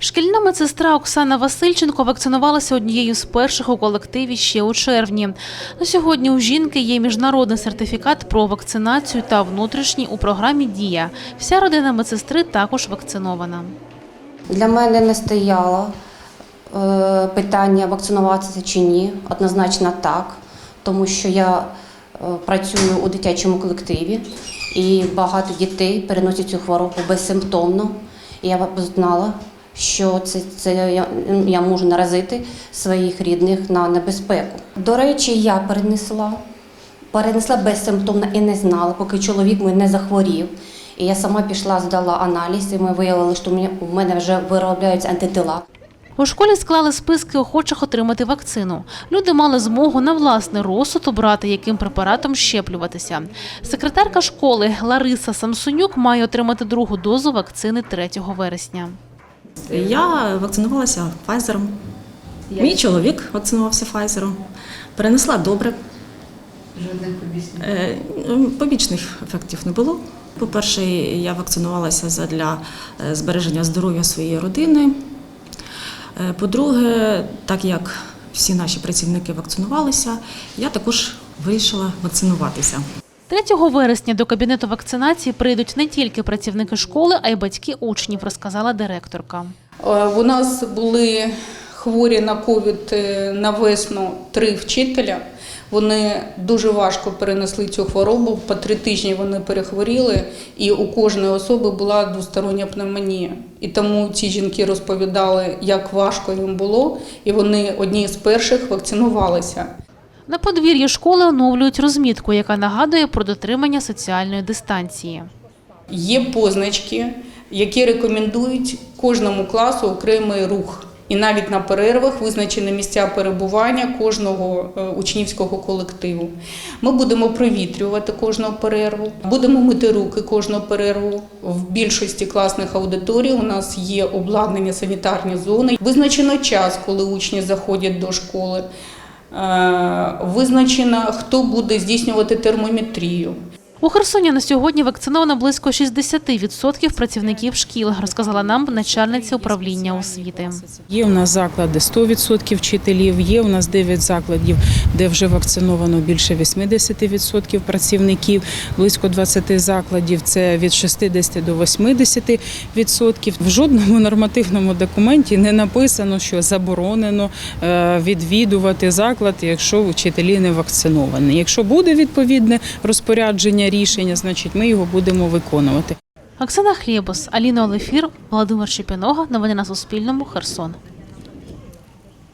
Шкільна медсестра Оксана Васильченко вакцинувалася однією з перших у колективі ще у червні. На сьогодні у жінки є міжнародний сертифікат про вакцинацію та внутрішній у програмі Дія. Вся родина медсестри також вакцинована. Для мене не стояло е, питання вакцинуватися чи ні. Однозначно так, тому що я е, працюю у дитячому колективі і багато дітей переносять цю хворобу безсимптомно. Я знала, що це, це я, я можу наразити своїх рідних на небезпеку. До речі, я перенесла. Перенесла безсимптомно і не знала, поки чоловік мій не захворів. І я сама пішла, здала аналіз, і ми виявили, що у мене вже виробляються антитила. У школі склали списки охочих отримати вакцину. Люди мали змогу на власний розсуд обрати, яким препаратом щеплюватися. Секретарка школи Лариса Самсонюк має отримати другу дозу вакцини 3 вересня. Я вакцинувалася Файзером. Мій чоловік вакцинувався Файзером. Перенесла добре. Жодних побічних. Е, Побічних ефектів не було. По-перше, я вакцинувалася для збереження здоров'я своєї родини. Е, По-друге, так як всі наші працівники вакцинувалися, я також вирішила вакцинуватися. 3 вересня до кабінету вакцинації прийдуть не тільки працівники школи, а й батьки учнів, розказала директорка. Е, У нас були хворі на ковід е, на весну три вчителя. Вони дуже важко перенесли цю хворобу. По три тижні вони перехворіли, і у кожної особи була двостороння пневмонія. І тому ці жінки розповідали, як важко їм було, і вони одні з перших вакцинувалися. На подвір'ї школи оновлюють розмітку, яка нагадує про дотримання соціальної дистанції. Є позначки, які рекомендують кожному класу окремий рух. І навіть на перервах визначені місця перебування кожного е, учнівського колективу. Ми будемо провітрювати кожну перерву, будемо мити руки кожну перерву. В більшості класних аудиторій у нас є обладнання санітарні зони. Визначено час, коли учні заходять до школи. Е, Визначено, хто буде здійснювати термометрію. У Херсоні на сьогодні вакциновано близько 60% працівників шкіл, розказала нам начальниця управління освіти. Є у нас заклади 100% вчителів, є у нас 9 закладів, де вже вакциновано більше 80% працівників, близько 20 закладів це від 60 до 80%. В жодному нормативному документі не написано, що заборонено е, відвідувати заклад, якщо вчителі не вакциновані. Якщо буде відповідне розпорядження рішення, значить ми його будемо виконувати. Оксана Хлібус, Аліна Олефір, Володимир Щепінога. Новини на Суспільному. Херсон.